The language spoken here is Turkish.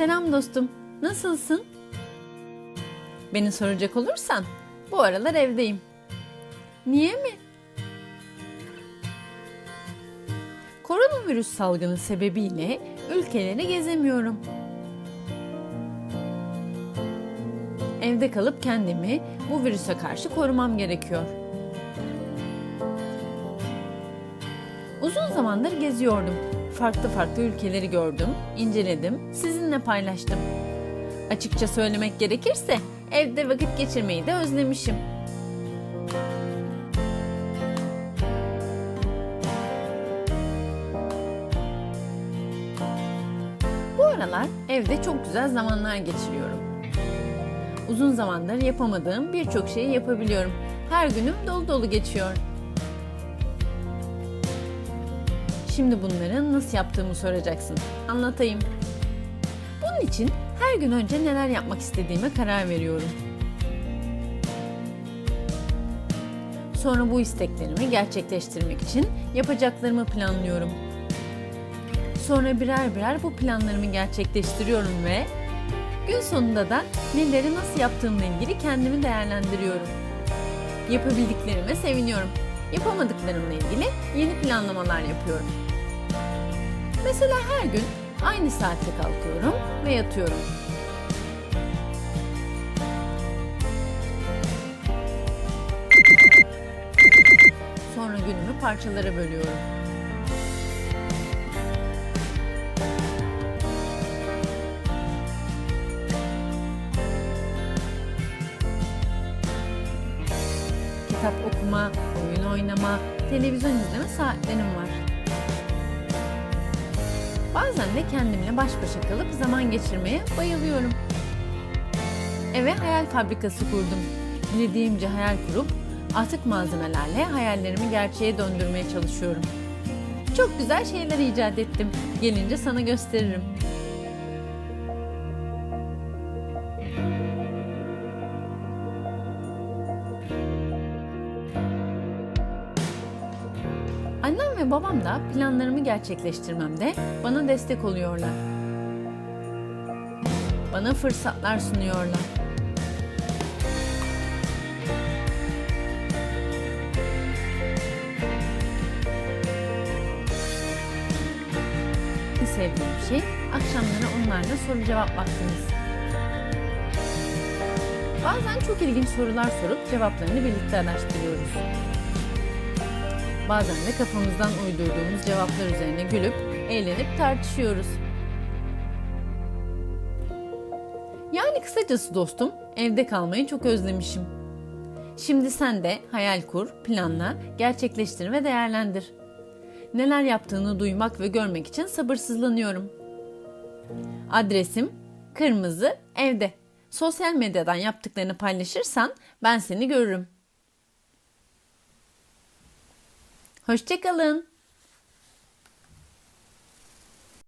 Selam dostum. Nasılsın? Beni soracak olursan bu aralar evdeyim. Niye mi? Koronavirüs salgını sebebiyle ülkeleri gezemiyorum. Evde kalıp kendimi bu virüse karşı korumam gerekiyor. Uzun zamandır geziyordum. Farklı farklı ülkeleri gördüm, inceledim, sizinle paylaştım. Açıkça söylemek gerekirse evde vakit geçirmeyi de özlemişim. Bu aralar evde çok güzel zamanlar geçiriyorum. Uzun zamandır yapamadığım birçok şeyi yapabiliyorum. Her günüm dolu dolu geçiyor. Şimdi bunları nasıl yaptığımı soracaksın. Anlatayım. Bunun için her gün önce neler yapmak istediğime karar veriyorum. Sonra bu isteklerimi gerçekleştirmek için yapacaklarımı planlıyorum. Sonra birer birer bu planlarımı gerçekleştiriyorum ve gün sonunda da neleri nasıl yaptığımla ilgili kendimi değerlendiriyorum. Yapabildiklerime seviniyorum. Yapamadıklarımla ilgili yeni planlamalar yapıyorum. Mesela her gün aynı saatte kalkıyorum ve yatıyorum. Sonra günümü parçalara bölüyorum. Kitap okuma, oyun oynama, televizyon izleme saatlerim var. Bazen de kendimle baş başa kalıp zaman geçirmeye bayılıyorum. Eve hayal fabrikası kurdum. Dilediğimce hayal kurup atık malzemelerle hayallerimi gerçeğe döndürmeye çalışıyorum. Çok güzel şeyler icat ettim. Gelince sana gösteririm. Annem ve babam da planlarımı gerçekleştirmemde bana destek oluyorlar. Bana fırsatlar sunuyorlar. En sevdiğim şey akşamları onlarla soru cevap vaktimiz. Bazen çok ilginç sorular sorup cevaplarını birlikte araştırıyoruz. Bazen de kafamızdan uydurduğumuz cevaplar üzerine gülüp eğlenip tartışıyoruz. Yani kısacası dostum, evde kalmayı çok özlemişim. Şimdi sen de hayal kur, planla, gerçekleştir ve değerlendir. Neler yaptığını duymak ve görmek için sabırsızlanıyorum. Adresim kırmızı evde. Sosyal medyadan yaptıklarını paylaşırsan ben seni görürüm. Hoşçakalın.